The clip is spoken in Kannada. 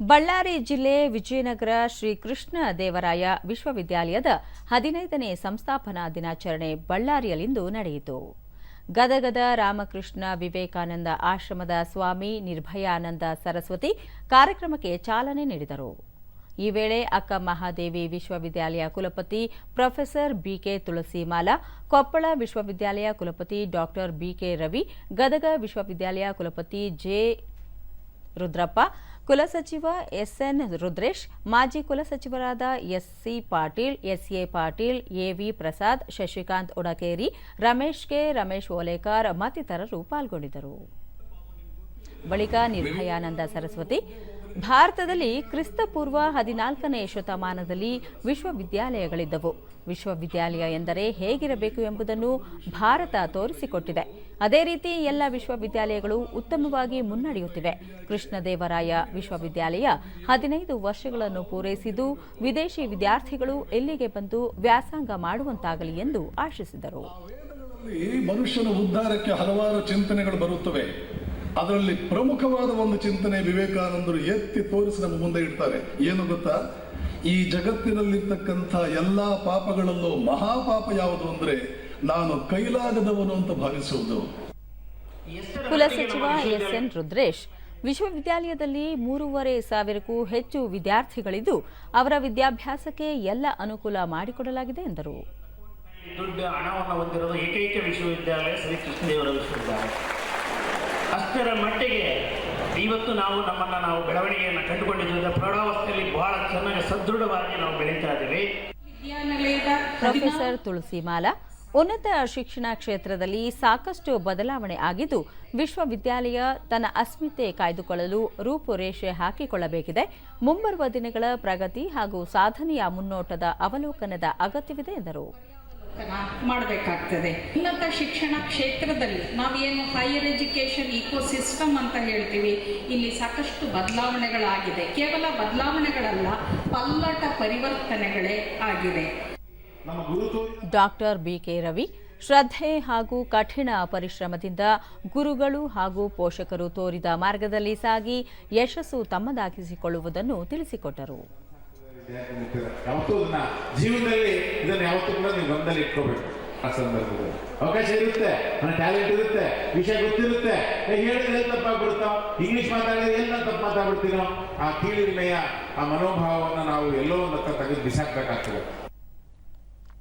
ಬಳ್ಳಾರಿ ಜಿಲ್ಲೆ ವಿಜಯನಗರ ಶ್ರೀಕೃಷ್ಣ ದೇವರಾಯ ವಿಶ್ವವಿದ್ಯಾಲಯದ ಹದಿನೈದನೇ ಸಂಸ್ಥಾಪನಾ ದಿನಾಚರಣೆ ಬಳ್ಳಾರಿಯಲ್ಲಿಂದು ನಡೆಯಿತು. ಗದಗದ ರಾಮಕೃಷ್ಣ ವಿವೇಕಾನಂದ ಆಶ್ರಮದ ಸ್ವಾಮಿ ನಿರ್ಭಯಾನಂದ ಸರಸ್ವತಿ ಕಾರ್ಯಕ್ರಮಕ್ಕೆ ಚಾಲನೆ ನೀಡಿದರು. ಈ ವೇಳೆ ಅಕ್ಕ ಮಹಾದೇವಿ ವಿಶ್ವವಿದ್ಯಾಲಯ ಕುಲಪತಿ ಪ್ರೊಫೆಸರ್ ಬಿಕೆ ತುಳಸಿಮಾಲಾ, ಕೊಪ್ಪಳ ವಿಶ್ವವಿದ್ಯಾಲಯ ಕುಲಪತಿ ಡಾಕ್ಟರ್ ಬಿಕೆ ರವಿ, ಗದಗ ವಿಶ್ವವಿದ್ಯಾಲಯ ಕುಲಪತಿ ಜೆ. ರುದ್ರಪ್ಪ ಕುಲಸಚಿವ ಎಸ್ಎನ್ ರುದ್ರೇಶ್, ಮಾಜಿ ಕುಲಸಚಿವರಾದ SC Patil, SA Patil, AV Prasad, Shashikant Udakeri, Ramesh K. Ramesh Olekar ಮತ್ತಿತರರು ಪಾಲ್ಗೊಂಡಿದ್ದರು. ಬಳಿಕ ನಿರ್ಭಯಾನಂದ ಸರಸ್ವತಿ ಭಾರತದಲ್ಲಿ ಕ್ರಿಸ್ತಪೂರ್ವ ಹದಿನಾಲ್ಕನೇ ಶತಮಾನದಲ್ಲಿ ವಿಶ್ವವಿದ್ಯಾಲಯಗಳಿದ್ದವು. ವಿಶ್ವವಿದ್ಯಾಲಯ ಎಂದರೆ ಹೇಗಿರಬೇಕು ಎಂಬುದನ್ನು ಭಾರತ ತೋರಿಸಿಕೊಟ್ಟಿದೆ. ಅದೇ ರೀತಿ ಎಲ್ಲ ವಿಶ್ವವಿದ್ಯಾಲಯಗಳು ಉತ್ತಮವಾಗಿ ಮುನ್ನಡೆಯುತ್ತಿವೆ. ಕೃಷ್ಣದೇವರಾಯ ವಿಶ್ವವಿದ್ಯಾಲಯ ಹದಿನೈದು ವರ್ಷಗಳನ್ನು ಪೂರೈಸಿದ್ದು, ವಿದೇಶಿ ವಿದ್ಯಾರ್ಥಿಗಳು ಇಲ್ಲಿಗೆ ಬಂದು ವ್ಯಾಸಂಗ ಮಾಡುವಂತಾಗಲಿ ಎಂದು ಆಶಿಸಿದರು. ಮನುಷ್ಯನ ಉದ್ಧಾರಕ್ಕೆ ಹಲವಾರು ಚಿಂತನೆಗಳು ಬರುತ್ತವೆ. ಅದರಲ್ಲಿ ಪ್ರಮುಖವಾದ ಒಂದು ಚಿಂತನೆ ವಿವೇಕಾನಂದರು ಎತ್ತಿ ತೋರಿಸಿ ನಮ್ಮ ಮುಂದೆ ಇಡ್ತಾರೆ. ಏನು ಗೊತ್ತಾ? ಈ ಜಗತ್ತಿನಲ್ಲಿರ್ತಕ್ಕಂಥ ಎಲ್ಲಾ ಪಾಪಗಳಲ್ಲೂ ಮಹಾಪಾಪ ಯಾವುದು ಅಂದ್ರೆ ನಾನು ಕೈಲಾಗದವನು ಅಂತ ಭಾವಿಸುವುದು. ಕುಲಸಚಿವ ಎಸ್ಎನ್ ರುದ್ರೇಶ್ ವಿಶ್ವವಿದ್ಯಾಲಯದಲ್ಲಿ ಮೂರುವರೆ ಸಾವಿರಕ್ಕೂ ಹೆಚ್ಚು ವಿದ್ಯಾರ್ಥಿಗಳಿದ್ದು ಅವರ ವಿದ್ಯಾಭ್ಯಾಸಕ್ಕೆ ಎಲ್ಲ ಅನುಕೂಲ ಮಾಡಿಕೊಡಲಾಗಿದೆ ಎಂದರು. ದೊಡ್ಡ ಹಣವನ್ನು ಹೊಂದಿರೋದು ಏಕೈಕ ವಿಶ್ವವಿದ್ಯಾಲಯ ಶ್ರೀ ಕೃಷ್ಣದೇವರ ವಿಶ್ವವಿದ್ಯಾಲಯ. ಅಷ್ಟರ ಮಟ್ಟಿಗೆ ಇವತ್ತು ನಾವು ನಮ್ಮನ್ನು ನಾವು ಬೆಳವಣಿಗೆಯನ್ನು ಕಂಡುಕೊಂಡಿದ್ದರಿಂದ ಪ್ರೌಢಾವಸ್ಥೆಯಲ್ಲಿ ಬಹಳ ಚೆನ್ನಾಗಿ ಸದೃಢವಾಗಿ ನಾವು ಬೆಳೀತಾ ಇದ್ದೀವಿ. ಪ್ರೊಫೆಸರ್ ಪ್ರೊಫೆಸರ್ ತುಳಸಿಮಾಲಾ ಉನ್ನತ ಶಿಕ್ಷಣ ಕ್ಷೇತ್ರದಲ್ಲಿ ಸಾಕಷ್ಟು ಬದಲಾವಣೆ ಆಗಿದ್ದು ವಿಶ್ವವಿದ್ಯಾಲಯ ತನ್ನ ಅಸ್ಮಿತೆ ಕಾಯ್ದುಕೊಳ್ಳಲು ರೂಪುರೇಷೆ ಹಾಕಿಕೊಳ್ಳಬೇಕಿದೆ. ಮುಂಬರುವ ದಿನಗಳ ಪ್ರಗತಿ ಹಾಗೂ ಸಾಧನೆಯ ಮುನ್ನೋಟದ ಅವಲೋಕನದ ಅಗತ್ಯವಿದೆ ಎಂದರು. ಮಾಡಬೇಕಾಗ್ತದೆ. ಉನ್ನತ ಶಿಕ್ಷಣ ಕ್ಷೇತ್ರದಲ್ಲಿ ನಾವೇನು ಹೈಯರ್ ಎಜುಕೇಶನ್ ಇಕೋ ಸಿಸ್ಟಮ್ ಅಂತ ಹೇಳ್ತೀವಿ ಇಲ್ಲಿ ಸಾಕಷ್ಟು ಬದಲಾವಣೆಗಳಾಗಿದೆ. ಕೇವಲ ಬದಲಾವಣೆಗಳಲ್ಲ ಪಲ್ಲಟ ಪರಿವರ್ತನೆಗಳೇ ಆಗಿದೆ. Doctor B K doctor BK Ravi ಶ್ರದ್ಧೆ ಹಾಗೂ ಕಠಿಣ ಪರಿಶ್ರಮದಿಂದ ಗುರುಗಳು ಹಾಗೂ ಪೋಷಕರು ತೋರಿದ ಮಾರ್ಗದಲ್ಲಿ ಸಾಗಿ ಯಶಸ್ಸು ತಮ್ಮದಾಗಿಸಿಕೊಳ್ಳುವುದನ್ನು ತಿಳಿಸಿಕೊಟ್ಟರು. ಯಾವತ್ತೂ ಅದನ್ನ ಜೀವನದಲ್ಲಿ ಇದನ್ನ ಯಾವತ್ತೂ ಕೂಡ ನೀವು ಗಮನದಲ್ಲಿ ಇಟ್ಕೋಬೇಕು ಆ ಸಂದರ್ಭದಲ್ಲಿ. ಅವಕಾಶ ಇರುತ್ತೆ ನನ್ನ ಟ್ಯಾಲೆಂಟ್ ಇರುತ್ತೆ, ವಿಷಯ ಗೊತ್ತಿರುತ್ತೆ. ಹೇಳಿದ್ರೆ ತಪ್ಪಾಗ್ಬಿಡ್ತಾವ ಇಂಗ್ಲಿಷ್ ಮಾತಾಡಿದ್ರೆ ಎಲ್ಲ ತಪ್ಪು ಮಾತಾಡ್ಬಿಡ್ತೀನೋ? ಆ ಕೀಳಿಮೆಯ ಆ ಮನೋಭಾವವನ್ನು ನಾವು ಎಲ್ಲೋ ಒಂದು ಹತ್ರ ತೆಗೆದು ಬಿಸಾಕ್ಬೇಕಾಗ್ತದೆ.